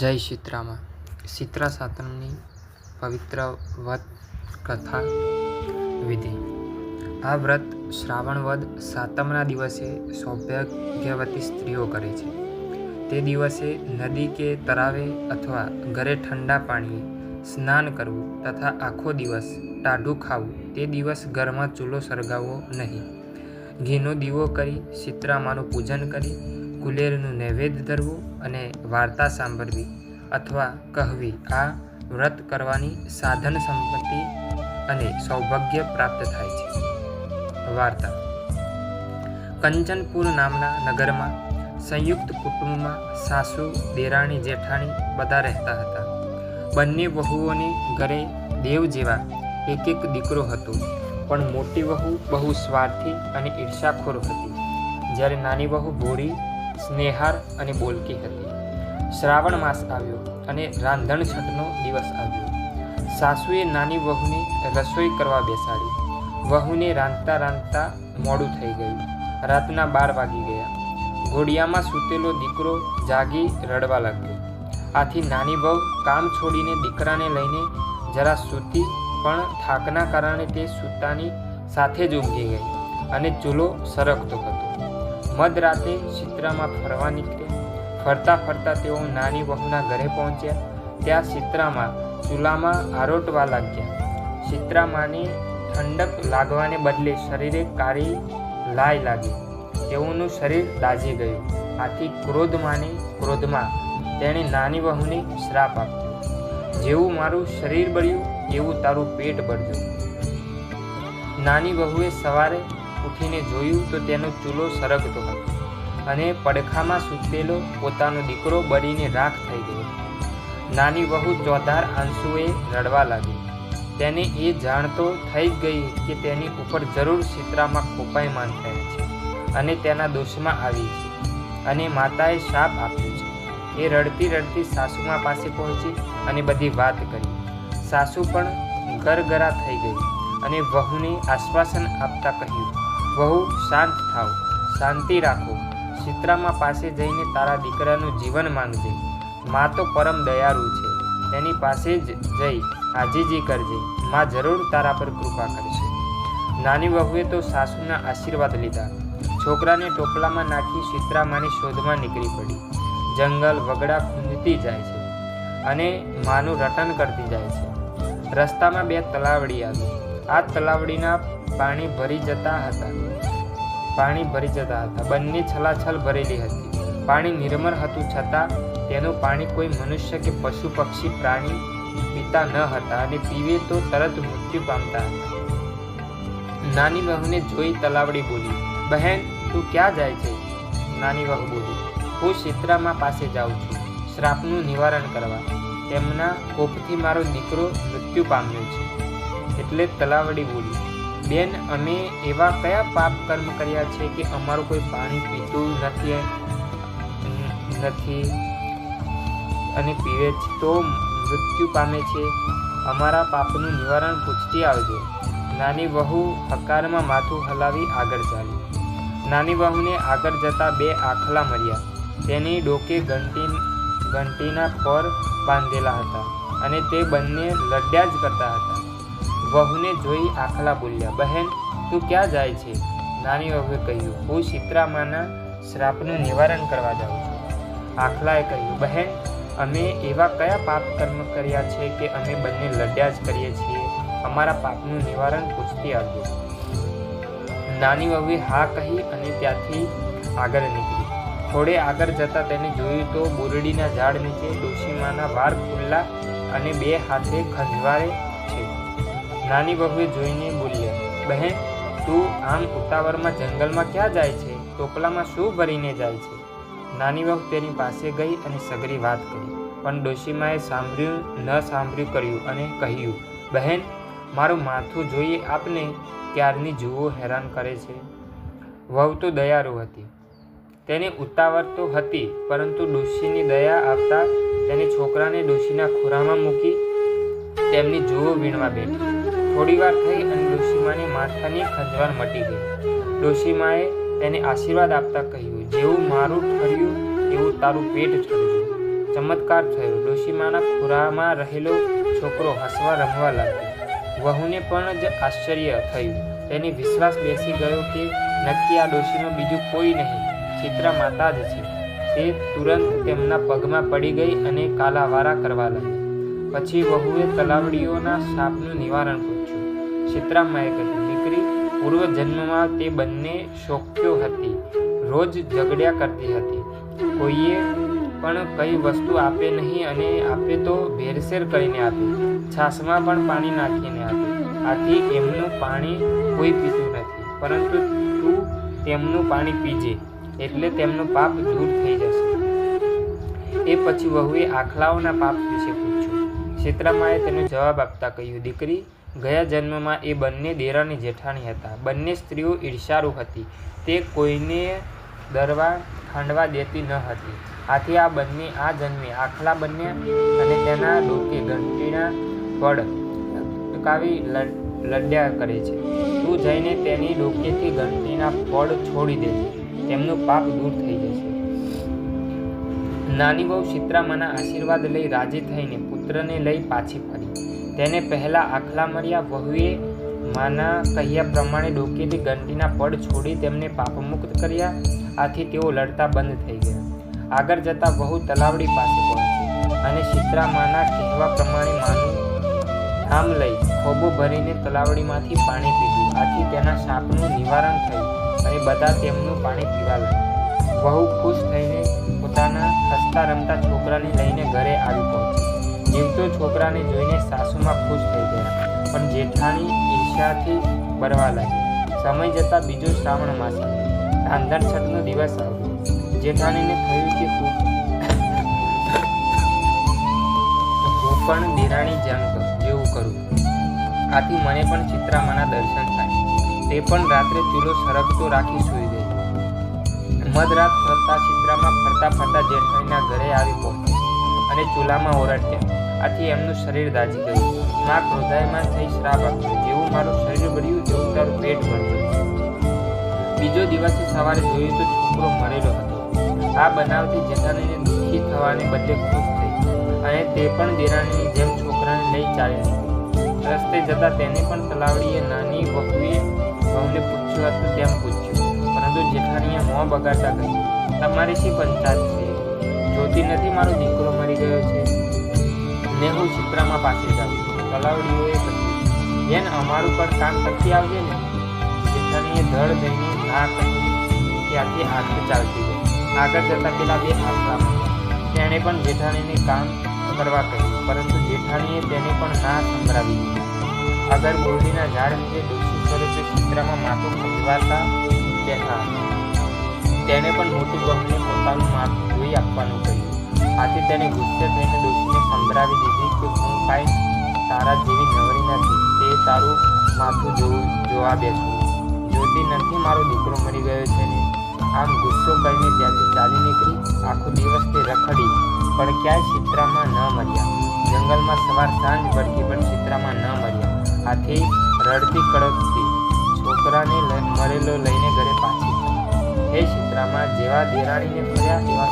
જય શીતરામાં શીતળા સાતમની પવિત્ર વ્રત કથા વિધિ. આ વ્રત શ્રાવણ વદ સાતમના દિવસે સૌભાગ્યવતી સ્ત્રીઓ કરે છે. તે દિવસે નદી કે તરાવે અથવા ઘરે ઠંડા પાણીએ સ્નાન કરવું તથા આખો દિવસ ટાઢું ખાવું તે દિવસ ઘરમાં ચૂલો સળગાવવો નહીં. ઘીનો દીવો કરી શીતળામાનું પૂજન કરી કુલેરનું નૈવેદ્ય ધરવું અને વાર્તા સાંભળવી અથવા કહેવી, આ વ્રત કરવાની સાધન સંપત્તિ અને સૌભાગ્ય પ્રાપ્ત થાય છે. વાર્તા. કંચનપુર નામના નગરમાં સંયુક્ત કુટુંબમાં સાસુ, દેરાણી, જેઠાણી બધા રહેતા હતા. બંને વહુઓને ઘરે દેવ જેવા એક એક દીકરો હતો, પણ મોટી વહુ બહુ સ્વાર્થી અને ઈર્ષાખોર હતી. જ્યારે નાની વહુ ભોળી સ્નેહાર અને બોલકી હતી. શ્રાવણ માસ આવ્યો અને રાંધણ છઠનો દિવસ આવ્યો. સાસુએ નાની વહુને રસોઈ કરવા બેસાડી. વહુને રાંધતા રાંધતા મોડું થઈ ગયું. રાતના બાર વાગી ગયા. ઘોડિયામાં સૂતેલો દીકરો જાગી રડવા લાગ્યો. આથી નાની વહુ કામ છોડીને દીકરાને લઈને જરા સૂતી પણ થાકના કારણે તે સૂતાની સાથે જ ઊંઘી ગઈ અને ચૂલો સરકતો હતો. મધરાતે ચિત્રામાં ફરવા નીકળ્યા ફરતા ફરતા તેઓ નાની વહુના ઘરે પહોંચ્યા. ત્યાં ચિત્રામાં ચૂલામાં આરોટવા લાગ્યા. ચિત્રામાને ઠંડક લાગવાને બદલે શરીરે કાળી લાય લાગી. તેઓનું શરીર દાઝી ગયું. આથી ક્રોધમાને ક્રોધમાં તેણે નાની વહુને શ્રાપ આપ્યો. જેવું મારું શરીર બળ્યું, એવું તારું પેટ બળ્યું. નાની વહુએ સવારે ઉઠીને જોયું તો તેનો ચૂલો સરગતો હતો અને પડખામાં સૂતેલો પોતાનો દીકરો બળીને રાખ થઈ ગયો. નાની વહુ ચોધાર આંસુએ રડવા લાગી. તેને એ જાણતો થઈ ગઈ કે તેની ઉપર જરૂર ચિત્રામાં કોપાયમાન થયા છે અને તેના દોષમાં આવી છે અને માતાએ શાપ આપ્યો છે. એ રડતી રડતી સાસુમા પાસે પહોંચી અને બધી વાત કરી. સાસુ પણ ગરગરા થઈ ગઈ અને વહુને આશ્વાસન આપતા કહ્યું વહુ, શાંત થાવ. શાંતિ રાખો. સીતરામા પાસે જઈને તારા દીકરાનું જીવન માંગજે. મા તો પરમ દયાળુ છે. તેની પાસે જ જઈ હાજીજી કરજે. મા જરૂર તારા પર કૃપા કરશે. નાની વહુએ તો સાસુના આશીર્વાદ લીધા. છોકરાને ટોપલામાં નાખી સીતરામાની શોધમાં નીકળી પડી. જંગલ વગડા ખૂંદતી જાય છે અને માનું રટન કરતી જાય છે. રસ્તામાં બે તલાવડી આવી. આ તલાવડીના પાણી ભરી જતા હતા. પાણી ભરી જતા હતા. બંને છલાછલ ભરેલી હતી. પાણી નિર્મળ હતું છતાં તેનું પાણી કોઈ મનુષ્ય કે પશુ, પક્ષી, પ્રાણી પીતા ન હતા અને પીવે તો તરત મૃત્યુ પામતા હતા. નાની વહુને જોઈ તલાવડી બોલી, બહેન, તું ક્યાં જાય છે? નાની વહુ બોલી, હું ચિત્રામાં પાસે જાઉં છું. શ્રાપનું નિવારણ કરવા. તેમના કોપથી મારો દીકરો મૃત્યુ પામ્યો છે. એટલે તલાવડી બોલી બેન, અમે એવા કયા પાપ કર્મ કર્યા છે કે અમારું કોઈ પાણી પીતું નથી? નથી. અને પીવે છે તો મૃત્યુ પામે છે. અમારા પાપનું નિવારણ પૂછતી આવજો. નાની વહુ હકારમાં માથું હલાવી આગળ ચાલી. નાની વહુને આગળ જતા બે આખલા મર્યા તેની ડોકે ઘંટી, ઘંટીના પર બાંધેલા હતા અને તે બંને લડ્યા જ કરતા હતા. વહુને જોઈ આખલા બોલ્યા, બહેન, તું ક્યાં જાય છે? નાની વહુએ કહ્યું, હું સીતરામાના શ્રાપનું નિવારણ કરવા જાઉં છું. આખલાએ કહ્યું, બહેન, અમે એવા કયા પાપ કર્મ કર્યા છે કે અમે બંને લડ્યા જ કરીએ છીએ? અમારા પાપનું નિવારણ પૂછતી આવજો. નાની વહુએ હા કહી અને ત્યાંથી આગળ નીકળી. થોડે આગળ જતાં તેને જોયું તો બોરડીના ઝાડ નીચે ડોશીમાના વાર ખુલ્લા અને બે હાથે ખંજવાળે છે નાની વહુએ જોઈને બોલ્યા, બહેન, તું આમ ઉતાવળમાં જંગલમાં ક્યાં જાય છે? ટોપલામાં શું ભરીને જાય છે? નાની વહુ તેની પાસે ગઈ અને સગરી વાત કરી, પણ ડોશીમાએ સાંભળ્યું ન સાંભળ્યું કર્યું અને કહ્યું, બહેન, મારું માથું જોઈએ આપને ક્યારની જુઓ હેરાન કરે છે. વહુ તો દયાળુ હતી. તેને ઉતાવળ તો હતી, પરંતુ ડોશીની દયા આવતા તેને છોકરાને ડોશીના ખોરામાં મૂકી તેમની જુઓ વીણવા બેઠી. થોડી વાર થઈ અને ડોશીમાને માથાની ખંજવાળ મટી ગઈ. ડોશીમાએ તેને આશીર્વાદ આપતા કહ્યું, જેવું મારું ઠર્યું, એવું તારું પેટ ઠર્યું. ચમત્કાર થયો. ડોશીમાના ખોરામાં રહેલો છોકરો હસવા રમવા લાગ્યો. વહુને પણ જ આશ્ચર્ય થયું. તેને વિશ્વાસ બેસી ગયો કે નક્કી આ ડોશીમાં બીજું કોઈ નહીં, ચિત્રા માતા જ છે. તે તુરંત તેમના પગમાં પડી ગઈ અને કાલાવારા કરવા લાગી. પછી વહુએ તલાવડીઓના શાપનું નિવારણ પૂછ્યું ચિત્રામાએ કહ્યું દીકરી પૂર્વજન્મમાં તે બંને શોખ્યો હતી. રોજ ઝઘડ્યા કરતી હતી. કોઈએ પણ કઈ વસ્તુ આપે નહીં અને આપે તો ભેરસેર કરીને આપે. છાશમાં પણ પાણી નાખીને આપે. આથી એમનું પાણી કોઈ પીતું નથી. પરંતુ તું તેમનું પાણી પીજે, એટલે તેમનું પાપ દૂર થઈ જશે. એ પછી વહુએ આખલાઓના પાપ વિશે પૂછ્યું. ક્ષેત્રમાએ તેનો જવાબ આપતા કહ્યું, દીકરી ગયા જન્મમાં એ બંને દેરાની જેઠાણી હતા. બંને સ્ત્રીઓ ઈર્ષાળુ હતી. તે કોઈને દરવા ખાંડવા દેતી ન હતી. આથી આ બંને આ જન્મે. આખલા બન્યા અને તેના ડોકે ઘંટીના પડ ટકાવી લડ- લડ્યા કરે છે. તું જઈને તેની ડોકેથી ઘંટીના પડ છોડી દેજે તેમનું પાપ દૂર થઈ જશે. નાની બહુ સીતરામાના આશીર્વાદ લઈ રાજી થઈને પુત્રને લઈ પાછી ફરી. તેને પહેલાં આખલા મર્યા વહુએ માના કહ્યા પ્રમાણે ડોકીથી ઘંટીના પડ છોડી તેમને પાપમુક્ત કર્યા. આથી તેઓ લડતા બંધ થઈ ગયા. આગળ જતા વહુ તલાવડી પાસે પહોંચી અને ચિત્રામાના કહેવા પ્રમાણે માનું નામ લઈ ખોબો ભરીને તલાવડીમાંથી પાણી પીધું. આથી તેના સાપનું નિવારણ થયું અને બધા તેમનું પાણી પીવા લાગ્યા. વહુ ખુશ થઈને પોતાના હસતા રમતા છોકરાને લઈને ઘરે આવી પહોંચી. જીવતો છોકરાને જોઈને સાસુમાં ખુશ થઈ ગયા. પણ જેઠાણી ઈર્ષાથી ભરવા લાગી. સમય જતાં બીજો શ્રાવણ માસ આવ્યો. રાંધણ છઠનો દિવસ આવ્યો. જેઠાણીને થયું કે હું પણ દેરાણી જેમ જેવું કરું. આથી મને પણ ચિત્રામાના દર્શન થાય. તે પણ રાત્રે ચૂલો સરગતો રાખી સૂઈ ગઈ. મધરાત ફરતા ચિત્રામાં ફરતા ફરતા જેઠાણીના ઘરે આવી પહોંચી અને ચૂલામાં ઓરડ્યા. આથી એમનું શરીર દાજી ગયું. માં ક્રોધાયમાન થઈ શ્રાપ આપ્યો જેવું મારું શરીર ભર્યું, તેવું તારું પેટ ભર્યું. બીજો દિવસે સવારે જોયું તો છોકરો મરેલો હતો. આ બનાવથી જેઠાણીને દુઃખી થવાને બદલે ખુશ થઈ અને તે પણ દેરાણીની જેમ છોકરાને લઈ ચાલી રસ્તે જતા તેને પણ તલાવડીએ નાની વહુએ વહુને પૂછ્યું હતું તેમ પૂછ્યું. પરંતુ જેઠાણીએ મોં બગાડતા કહ્યું, તમારી શી પંચાયત છે? જોતી નથી મારો દીકરો મરી ગયો છે? હું ચિત્રામાં પાસે જાઉં કલાવડીઓએ કહ્યું, બેન, અમારું પણ કામ પછી આવજે ને. જેઠાણીએ ધડ દઈને ના કહી ત્યાંથી આગળ ચાલતી ગઈ. આગળ જતા પેલા બે આખલા તેણે પણ જેઠાણીને કામ કરવા કહ્યું, પરંતુ જેઠાણીએ તેને પણ ના સંભળાવી દીધી આગળ બોરડીના ઝાડ નીચે ડોસી સ્વરૂપે ચિત્રામાં માથું ખંજવાતા બેઠા તેણે પણ મોટી બહુને પોતાનું માથું જોઈ આપવાનું કહ્યું. આથી તેને ગુસ્સે થઈને ડોશીને સંભળાવી દીધી કે હું કાંઈ તારા જેવી નવરી નથી. તે તારું માથું જોવું, જોવા બેસું. જોતી નથી મારો દીકરો મરી ગયો છે ને. આમ ગુસ્સો કરીને ત્યાંથી ચાલી નીકળી. આખો દિવસ તે રખડી, પણ ક્યાંય ચિત્રામાં ન મર્યા. જંગલમાં સવાર સાંજ પડતી પણ ચિત્રામાં ન મળ્યા આથી રડતી કડકતી, છોકરાને મરેલો લઈને ઘરે પાછી. હે ચિત્રામાં જેવા દેરાણીને ફર્યા એવા